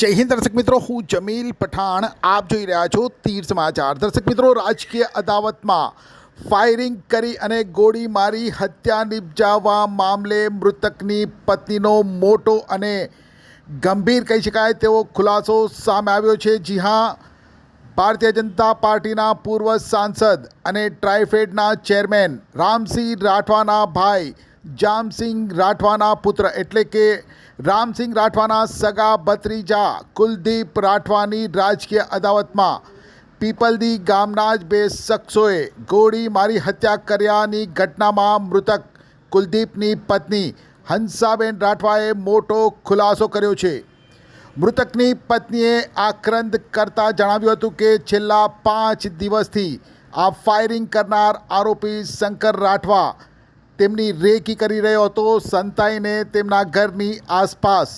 જય હિન્દ દર્શક મિત્રો, હું જમીલ પઠાણ. આપ જોઈ રહ્યા છો તીર સમાચાર. દર્શક મિત્રો, રાજકીય અદાવતમાં ફાયરિંગ કરી અને ગોળી મારી, હત્યા નિપજાવવા મામલે મૃતકની પત્નીનો મોટો અને ગંભીર કહી શકાય તેવો ખુલાસો સામે આવ્યો છે. જી હા, ભારતીય જનતા પાર્ટીના પૂર્વ સાંસદ અને ટ્રાઇફેડના ચેરમેન રામસિંહ રાઠવાના ભાઈ જામસિંહ રાઠવાના પુત્ર એટલે કે રામસિંહ રાઠવાના સગા ભત્રીજા કુલદીપ રાઠવાની રાજકીય અદાવતમાં પીપલદી ગામના જ બે શખ્સોએ ગોળી મારી હત્યા કર્યાની ઘટનામાં મૃતક કુલદીપની પત્ની હંસાબેન રાઠવાએ મોટો ખુલાસો કર્યો છે. મૃતકની પત્નીએ આક્રંદ કરતા જણાવ્યું હતું કે છેલ્લા પાંચ દિવસથી આ ફાયરિંગ કરનાર આરોપી શંકર રાઠવા તેમની રેકી કરી રહ્યો હતો સંતાઈને તેમના ઘરની આસપાસ.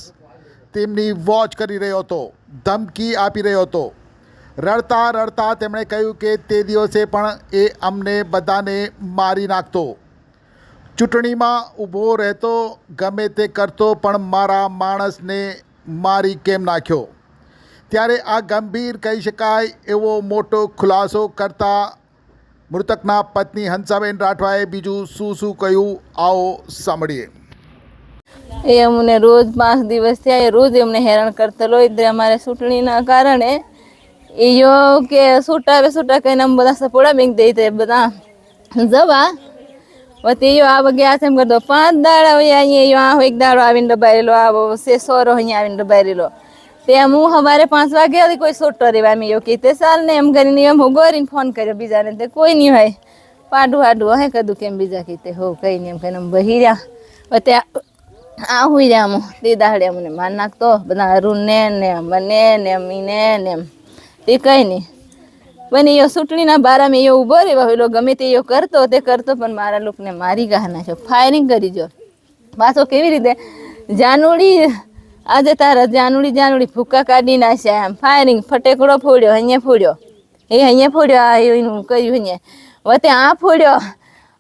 તેમની વોચ કરી રહ્યો હતો, ધમકી આપી રહ્યો હતો. રડતા રડતા તેમણે કહ્યું કે તે દિવસે પણ એ અમને બધાને મારી નાખતો. ચૂંટણીમાં ઊભો રહેતો, ગમે તે કરતો પણ મારા માણસને મારી કેમ નાખ્યો? ત્યારે આ ગંભીર કહી શકાય એવો મોટો ખુલાસો કરતા મૃતકના પત્ની હંસાબેન રાઠવાએ બીજું શું શું કહ્યું? આવો સાંભળીએ. એ અમને રોજ પાંચ દિવસ થયા રોજ એમને હેરાન કરતેલો એટલે અમારે ચૂંટણીના કારણે એ કે છૂટાવે છૂટા કહીને અમે બધા સપોડા બેંક દઈ દે બધા. જવા. વતી આ વગે આ એમ કરતો પાંચ દાડા હોય અહીંયા યો આ એક દાડો આવીને ડબાયેલો આવો, સે સોરો અહીંયા આવીને ડબાયેલો તે હું સવારે પાંચ વાગે હતી, કોઈ સોટો રહેવા મેં કે તે સાલ ને એમ કરીને એમ હું ગોરીને ફોન કર્યો બીજાને. તે કોઈ નહીં હોય. પાડું હાડું હે કદું કેમ બીજા કીતે હો કઈ નહીં એમ કહીને બહી રહ્યા. ત્યાં આ રહ્યા હું તે દાડે અમને માર નાખતો. બધા અરુણ ને ને મને ને મીને ને એમ. તે કઈ નહીં. પણ એ ચૂંટણીના બારામાં એ ઊભો રહ્યો પેલો ગમે તે એ કરતો તે કરતો, પણ મારા લોકોને મારી ગાહ નાખ્યો. ફાયરિંગ કરી જો પાછો કેવી રીતે? જાનુડી આજે તારા જાનુડી જાનુડી ફૂકા કાઢી નાખ્યા એમ. ફાયરિંગ ફટેકડો ફોડ્યો, અહીંયા ફોડ્યો. એ અહીંયા ફોડ્યો આ એનું કર્યું અહીંયા. વતે આ ફોડ્યો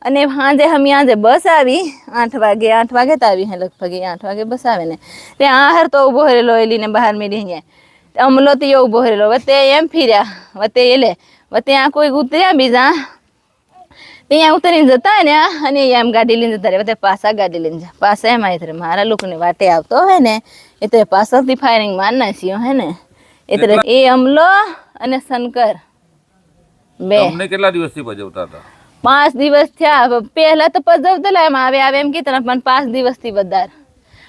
અને સાંજે અમે આજે બસ આવી. આઠ વાગે આઠ વાગે તો આવી હે લગભગ આઠ વાગે બસ આવે ને. તે આ હર તો ઊભો રહેલો એલીને બહાર મેળી અહીંયા. અમલો તો ઊભો રહેલો વતે એમ ફીર્યા, વતે એલે. વતે આ કોઈ ઉતર્યા બીજા? ત્યાં ઉતરીને જતા ને અને એમ ગાડી લઈને જતા રહે બધા પાછા ગાડી લઈને જાય. પાછા એમ આવી મારા લોકોને વાટે આવતો હોય ને એ તો પાછળથી ફાયરિંગ માર નાખ્યો હે ને. એટલે એ અમલો અને શંકર. બે. તમને કેટલા દિવસથી ભજવતા હતા? પાંચ દિવસ થયા. પહેલા તો પજવતેલા એમ આવે આવે એમ કીધા પણ પાંચ દિવસથી વધારે.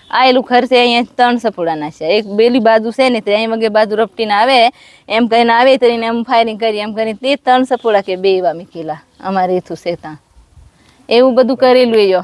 આયેલું ખર્ચે અહીંયા ત્રણ સપોડાના છે. એક બેલી બાજુ છે ને તે અહીં વગે બાજુ રપટીને આવે, એમ કહીને આવે તરીને એમ ફાયરિંગ કરી, એમ કરીને તે ત્રણ સપોડા કે બે એવા મૂકેલા. અમારે એથું છે ત્યાં. એવું બધું કરેલું એ